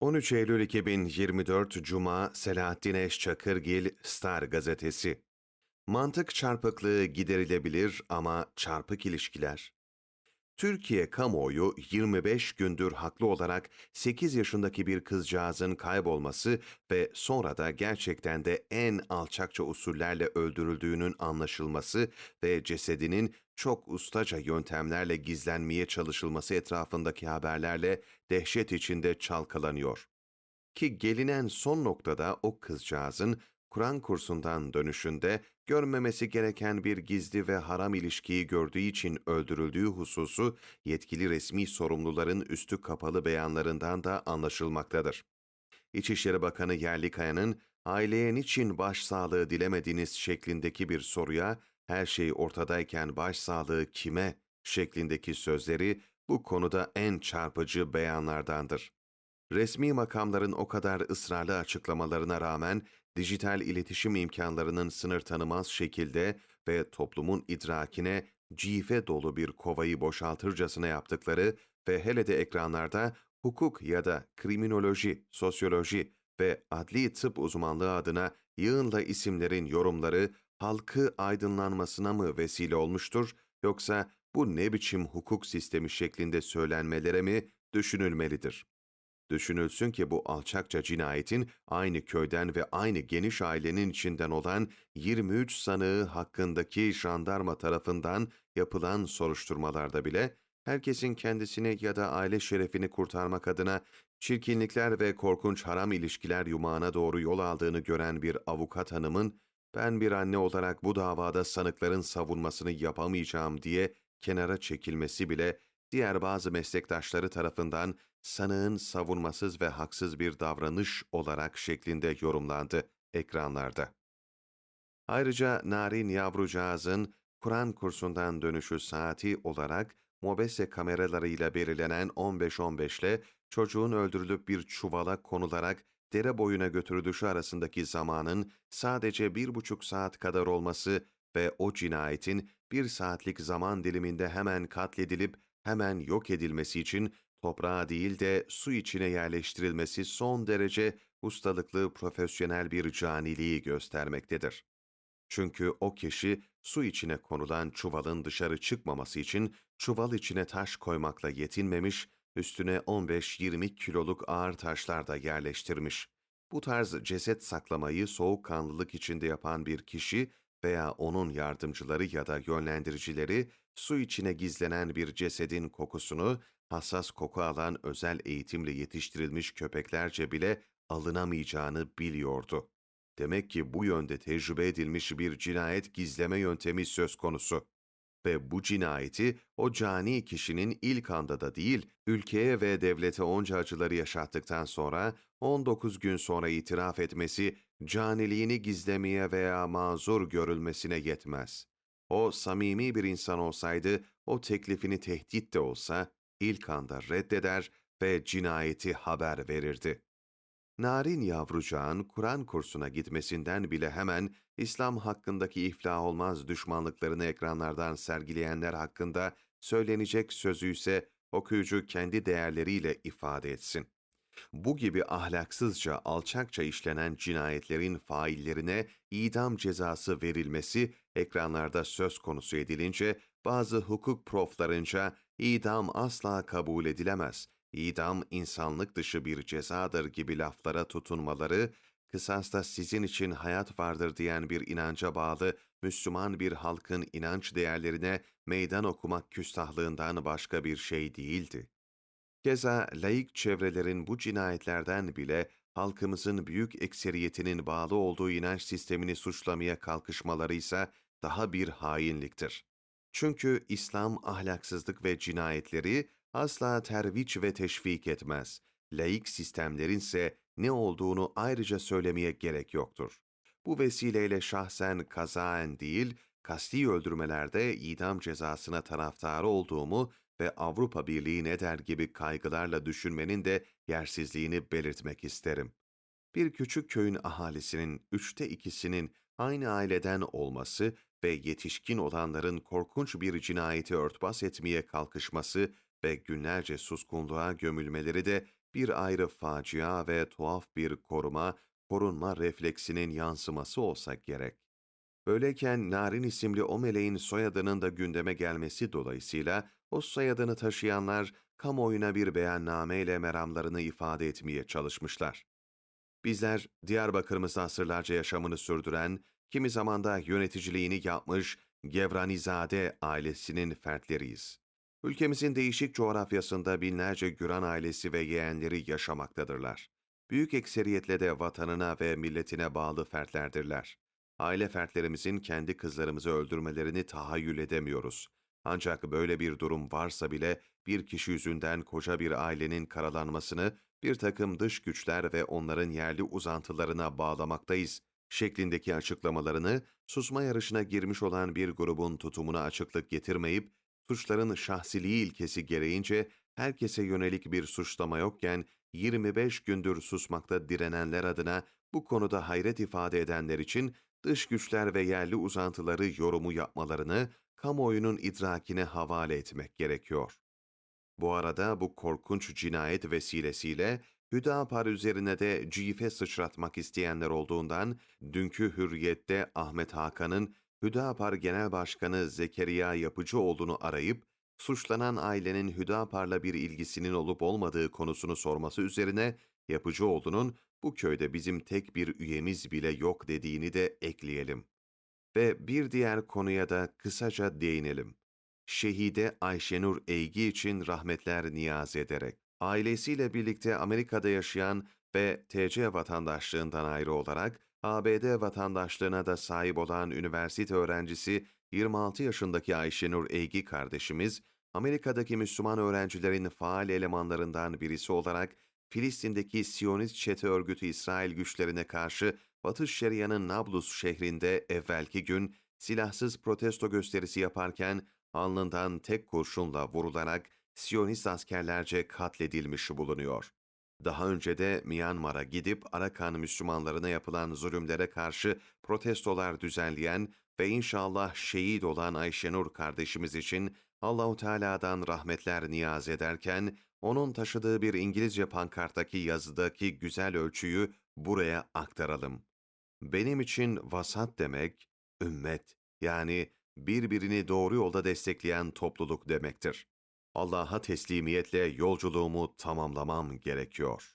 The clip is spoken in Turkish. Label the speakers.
Speaker 1: 13 Eylül 2024 Cuma Selahattin Eşçakırgil Star Gazetesi Mantık çarpıklığı giderilebilir ama çarpık ilişkiler. Türkiye kamuoyu 25 gündür haklı olarak 8 yaşındaki bir kızcağızın kaybolması ve sonra da gerçekten de en alçakça usullerle öldürüldüğünün anlaşılması ve cesedinin çok ustaca yöntemlerle gizlenmeye çalışılması etrafındaki haberlerle dehşet içinde çalkalanıyor. Ki gelinen son noktada o kızcağızın Kur'an kursundan dönüşünde görmemesi gereken bir gizli ve haram ilişkiyi gördüğü için öldürüldüğü hususu yetkili resmi sorumluların üstü kapalı beyanlarından da anlaşılmaktadır. İçişleri Bakanı Yerlikaya'nın aileye niçin başsağlığı dilemediniz şeklindeki bir soruya her şey ortadayken başsağlığı kime şeklindeki sözleri bu konuda en çarpıcı beyanlardandır. Resmi makamların o kadar ısrarlı açıklamalarına rağmen dijital iletişim imkanlarının sınır tanımaz şekilde ve toplumun idrakine cife dolu bir kovayı boşaltırcasına yaptıkları ve hele de ekranlarda hukuk ya da kriminoloji, sosyoloji ve adli tıp uzmanlığı adına yığınla isimlerin yorumları halkı aydınlanmasına mı vesile olmuştur yoksa bu ne biçim hukuk sistemi şeklinde söylenmelere mi düşünülmelidir? Düşünülsün ki bu alçakça cinayetin aynı köyden ve aynı geniş ailenin içinden olan 23 sanığı hakkındaki jandarma tarafından yapılan soruşturmalarda bile herkesin kendisini ya da aile şerefini kurtarmak adına çirkinlikler ve korkunç haram ilişkiler yumağına doğru yol aldığını gören bir avukat hanımın ben bir anne olarak bu davada sanıkların savunmasını yapamayacağım diye kenara çekilmesi bile diğer bazı meslektaşları tarafından sanığın savunmasız ve haksız bir davranış olarak şeklinde yorumlandı ekranlarda. Ayrıca narin yavrucağızın Kur'an kursundan dönüşü saati olarak mobese kameralarıyla belirlenen 15-15 ile çocuğun öldürülüp bir çuvala konularak dere boyuna götürülüşü arasındaki zamanın sadece bir buçuk saat kadar olması ve o cinayetin bir saatlik zaman diliminde hemen katledilip hemen yok edilmesi için toprağa değil de su içine yerleştirilmesi son derece ustalıklı profesyonel bir caniliği göstermektedir. Çünkü o kişi su içine konulan çuvalın dışarı çıkmaması için çuval içine taş koymakla yetinmemiş, üstüne 15-20 kiloluk ağır taşlar da yerleştirmiş. Bu tarz ceset saklamayı soğukkanlılık içinde yapan bir kişi veya onun yardımcıları ya da yönlendiricileri su içine gizlenen bir cesedin kokusunu hassas koku alan özel eğitimle yetiştirilmiş köpeklerce bile alınamayacağını biliyordu. Demek ki bu yönde tecrübe edilmiş bir cinayet gizleme yöntemi söz konusu. Ve bu cinayeti o cani kişinin ilk anda da değil, ülkeye ve devlete onca acıları yaşattıktan sonra 19 gün sonra itiraf etmesi caniliğini gizlemeye veya mazur görülmesine yetmez. O samimi bir insan olsaydı, o teklifini tehdit de olsa ilk anda reddeder ve cinayeti haber verirdi. Narin yavrucağın Kur'an kursuna gitmesinden bile hemen İslam hakkındaki iflah olmaz düşmanlıklarını ekranlardan sergileyenler hakkında söylenecek sözü ise okuyucu kendi değerleriyle ifade etsin. Bu gibi ahlaksızca, alçakça işlenen cinayetlerin faillerine idam cezası verilmesi ekranlarda söz konusu edilince bazı hukuk proflarınca idam asla kabul edilemez, idam insanlık dışı bir cezadır gibi laflara tutunmaları, kısasta sizin için hayat vardır diyen bir inanca bağlı Müslüman bir halkın inanç değerlerine meydan okumak küstahlığından başka bir şey değildi. Keza laik çevrelerin bu cinayetlerden bile halkımızın büyük ekseriyetinin bağlı olduğu inanç sistemini suçlamaya kalkışmaları ise daha bir hainliktir. Çünkü İslam ahlaksızlık ve cinayetleri asla terviç ve teşvik etmez. Laik sistemlerin ise ne olduğunu ayrıca söylemeye gerek yoktur. Bu vesileyle şahsen kazaen değil, kasti öldürmelerde idam cezasına taraftarı olduğumu ve Avrupa Birliği ne der gibi kaygılarla düşünmenin de yersizliğini belirtmek isterim. Bir küçük köyün ahalisinin üçte ikisinin aynı aileden olması ve yetişkin olanların korkunç bir cinayeti örtbas etmeye kalkışması ve günlerce suskunluğa gömülmeleri de bir ayrı facia ve tuhaf bir koruma, korunma refleksinin yansıması olsa gerek. Böyleyken Narin isimli o meleğin soyadının da gündeme gelmesi dolayısıyla o soyadını taşıyanlar kamuoyuna bir beyanname ile meramlarını ifade etmeye çalışmışlar. Bizler Diyarbakır'ımızda asırlarca yaşamını sürdüren, kimi zamanda yöneticiliğini yapmış Gevranizade ailesinin fertleriyiz. Ülkemizin değişik coğrafyasında binlerce Güran ailesi ve yeğenleri yaşamaktadırlar. Büyük ekseriyetle de vatanına ve milletine bağlı fertlerdirler. Aile fertlerimizin kendi kızlarımızı öldürmelerini tahayyül edemiyoruz. Ancak böyle bir durum varsa bile bir kişi yüzünden koca bir ailenin karalanmasını bir takım dış güçler ve onların yerli uzantılarına bağlamaktayız şeklindeki açıklamalarını susma yarışına girmiş olan bir grubun tutumuna açıklık getirmeyip suçların şahsiliği ilkesi gereğince herkese yönelik bir suçlama yokken 25 gündür susmakta direnenler adına bu konuda hayret ifade edenler için dış güçler ve yerli uzantıları yorumu yapmalarını kamuoyunun idrakine havale etmek gerekiyor. Bu arada bu korkunç cinayet vesilesiyle Hüdapar üzerine de cife sıçratmak isteyenler olduğundan dünkü Hürriyet'te Ahmet Hakan'ın Hüdapar Genel Başkanı Zekeriya Yapıcıoğlu'nu arayıp suçlanan ailenin Hüdapar'la bir ilgisinin olup olmadığı konusunu sorması üzerine Yapıcıoğlu'nun bu köyde bizim tek bir üyemiz bile yok dediğini de ekleyelim. Ve bir diğer konuya da kısaca değinelim. Şehide Ayşenur Eygi için rahmetler niyaz ederek, ailesiyle birlikte Amerika'da yaşayan ve TC vatandaşlığından ayrı olarak ABD vatandaşlığına da sahip olan üniversite öğrencisi 26 yaşındaki Ayşenur Eygi kardeşimiz, Amerika'daki Müslüman öğrencilerin faal elemanlarından birisi olarak Filistin'deki Siyonist çete örgütü İsrail güçlerine karşı Batı Şeria'nın Nablus şehrinde evvelki gün silahsız protesto gösterisi yaparken alnından tek kurşunla vurularak Siyonist askerlerce katledilmiş bulunuyor. Daha önce de Myanmar'a gidip Arakan Müslümanlarına yapılan zulümlere karşı protestolar düzenleyen ve inşallah şehit olan Ayşenur kardeşimiz için Allahu Teala'dan rahmetler niyaz ederken onun taşıdığı bir İngilizce pankarttaki yazıdaki güzel ölçüyü buraya aktaralım. Benim için vasat demek ümmet yani birbirini doğru yolda destekleyen topluluk demektir. Allah'a teslimiyetle yolculuğumu tamamlamam gerekiyor.